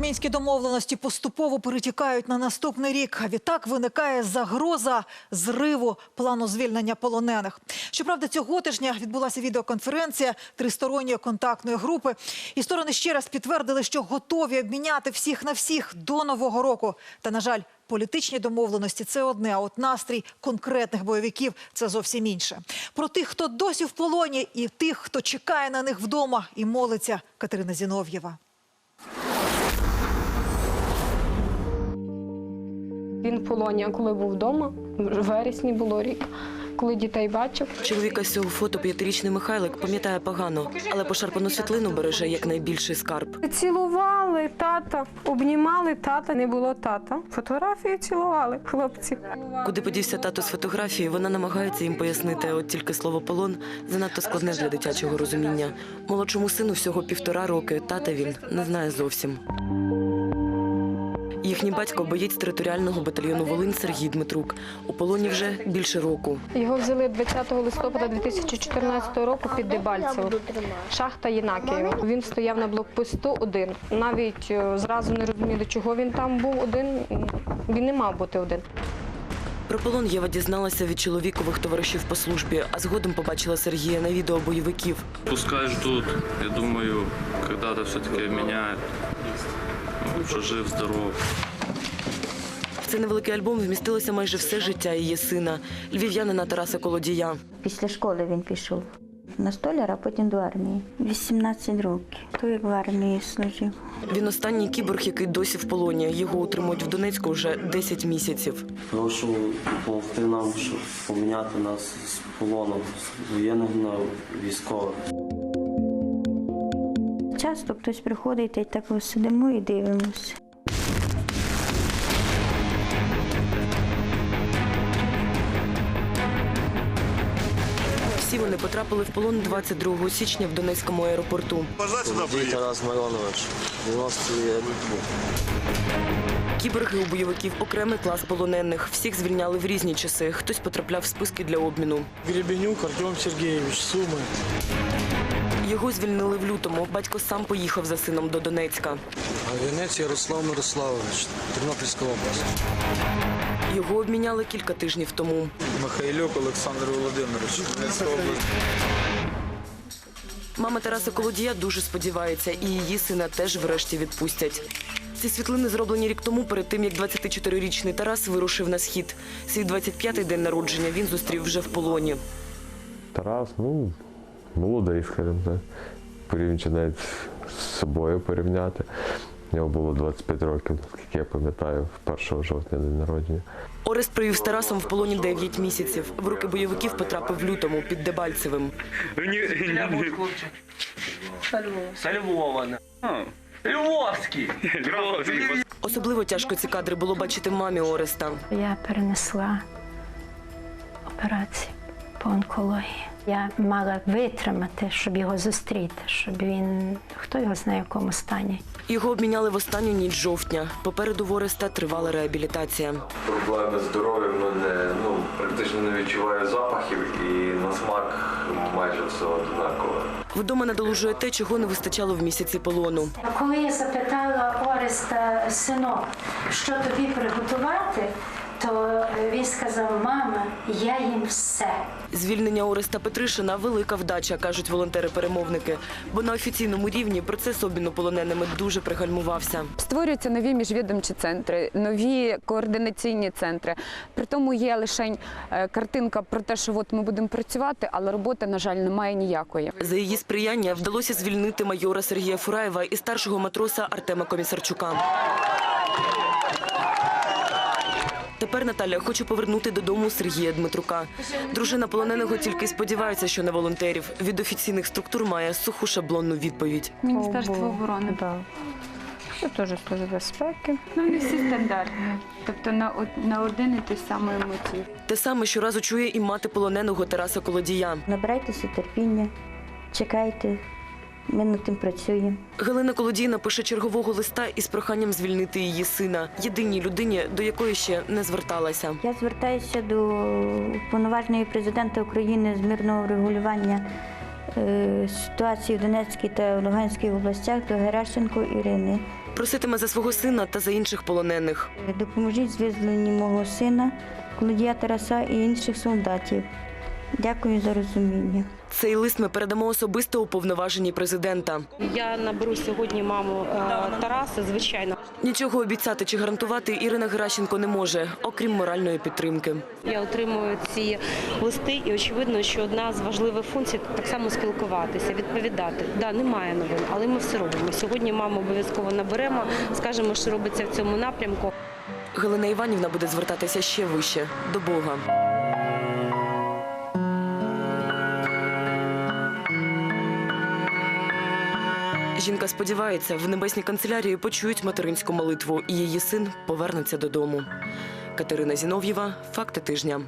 Мінські домовленості поступово перетікають на наступний рік. Відтак виникає загроза зриву плану звільнення полонених. Щоправда, цього тижня відбулася відеоконференція тристоронньої контактної групи. І сторони ще раз підтвердили, що готові обміняти всіх на всіх до нового року. Та на жаль, політичні домовленості це одне. А от настрій конкретних бойовиків це зовсім інше. Про тих, хто досі в полоні, і тих, хто чекає на них вдома, і молиться Катерина Зінов'єва. Він в полоні, а коли був вдома, в вересні було рік, коли дітей бачив. Чоловіка з цього фото п'ятирічний Михайлик пам'ятає погано, але пошарпану світлину береже як найбільший скарб. Цілували тата, обнімали тата, не було тата. Фотографії цілували хлопці. Куди подівся тато з фотографії, вона намагається їм пояснити, от тільки слово полон занадто складне для дитячого розуміння. Молодшому сину всього півтора роки. Тата він не знає зовсім. Їхній батько боєць територіального батальйону Волинь Сергій Дмитрук. У полоні вже більше року. Його взяли 20 листопада 2014 року під Дебальцево. Шахта Єнакієва. Він стояв на блокпосту один. Навіть е, зразу не розуміли, чого він там був один. Він не мав бути один. Про полон Єва дізналася від чоловікових товаришів по службі, а згодом побачила Сергія на відео бойовиків. Пускай ждут. Я думаю, когда-то все-таки меняют. Что жив, здоров. В цей невеликий альбом вмістилося майже все життя її сина, львів'янина Тараса Колодія. Після школи він пішов на столяра, а потім до армії. 18 років. То як в армії служив. Він останній кіборг, який досі в полоні. Його утримують в Донецьку вже 10 місяців. Прошу допомогти нам, щоб поміняти нас з полоном з воєнних на військових. Часто хтось приходить і так сидимо і дивимося. Вони потрапили в полон 22 січня в Донецькому аеропорту. Володій Тарас Миронович, 90 рік був. Кіборги у бойовиків окремий клас полонених. Всіх звільняли в різні часи. Хтось потрапляв в списки для обміну. Гребенюк Артем Сергеевич, Сумы. Його звільнили в лютому. Батько сам поїхав за сином до Донецька. А Венець Ярослав Мирославович, Тернопільська область. Його обміняли кілька тижнів тому. Михайлюк Олександр Володимирович, Мама Тараса Колодія дуже сподівається, і її сина теж врешті відпустять. Ці світлини зроблені рік тому, перед тим як 24-річний Тарас вирушив на схід. Свій 25-й день народження він зустрів вже в полоні. Тарас, ну, молодий, скажімо так. Порівнюючи навіть з собою порівняти. У нього було 25 років, наскільки я пам'ятаю, 1 жовтня день народження. Орест провів з Тарасом в полоні 9 місяців. В руки бойовиків потрапив в лютому під Дебальцевим. Со Львова. Львовський. Особливо тяжко ці кадри було бачити мамі Ореста. Я перенесла операцію по онкології. Я мала витримати, щоб його зустріти, щоб він хто його знає, в якому стані. Його обміняли в останню ніч жовтня. Попереду в Ореста тривала реабілітація. проблеми з здоров'ям, ну, не, ну, практично не відчуваю запахів і на смак майже все однаково. Вдома надолужує те, чого не вистачало в місяці полону. Коли я запитала Ореста синок, що тобі приготувати, то він сказав: Мама, я їм все. Звільнення Ореста Петришина велика вдача, кажуть волонтери-перемовники. Бо на офіційному рівні процес обміну полоненими дуже пригальмувався. Створюються нові міжвідомчі центри, нові координаційні центри. При тому є лише е, картинка про те, що от ми будемо працювати, але роботи, на жаль, немає ніякої. За її сприяння вдалося звільнити майора Сергія Фураєва і старшого матроса Артема Комісарчука. Тепер Наталя хоче повернути додому Сергія Дмитрука. Дружина полоненого тільки сподівається, що на волонтерів від офіційних структур має суху шаблонну відповідь. Міністерство оборони. Це теж служба безпеки. Ну, не всі стандартні. Тобто на, на один і той самий мотив. Те саме щоразу чує і мати полоненого Тараса Колодія. Набирайтеся терпіння, чекайте, ми над тим працюємо. Галина Колодійна пише чергового листа із проханням звільнити її сина, єдиній людині, до якої ще не зверталася. Я звертаюся до повноважної президента України з мирного врегулювання е, ситуації в Донецькій та Луганській областях до Геращенко Ірини Проситиме за свого сина та за інших полонених. Допоможіть з мого сина, Колодія Тараса і інших солдатів. Дякую за розуміння. Цей лист ми передамо особисто уповноваженій президента. Я наберу сьогодні маму е, Тараса, звичайно. Нічого обіцяти чи гарантувати Ірина Геращенко не може, окрім моральної підтримки. Я отримую ці листи, і очевидно, що одна з важливих функцій так само спілкуватися, відповідати. Да, немає новин, але ми все робимо. Сьогодні маму обов'язково наберемо, скажемо, що робиться в цьому напрямку. Галина Іванівна буде звертатися ще вище до Бога. Жінка сподівається, в небесній канцелярії почують материнську молитву, і її син повернеться додому. Катерина Зінов'єва, факти тижня.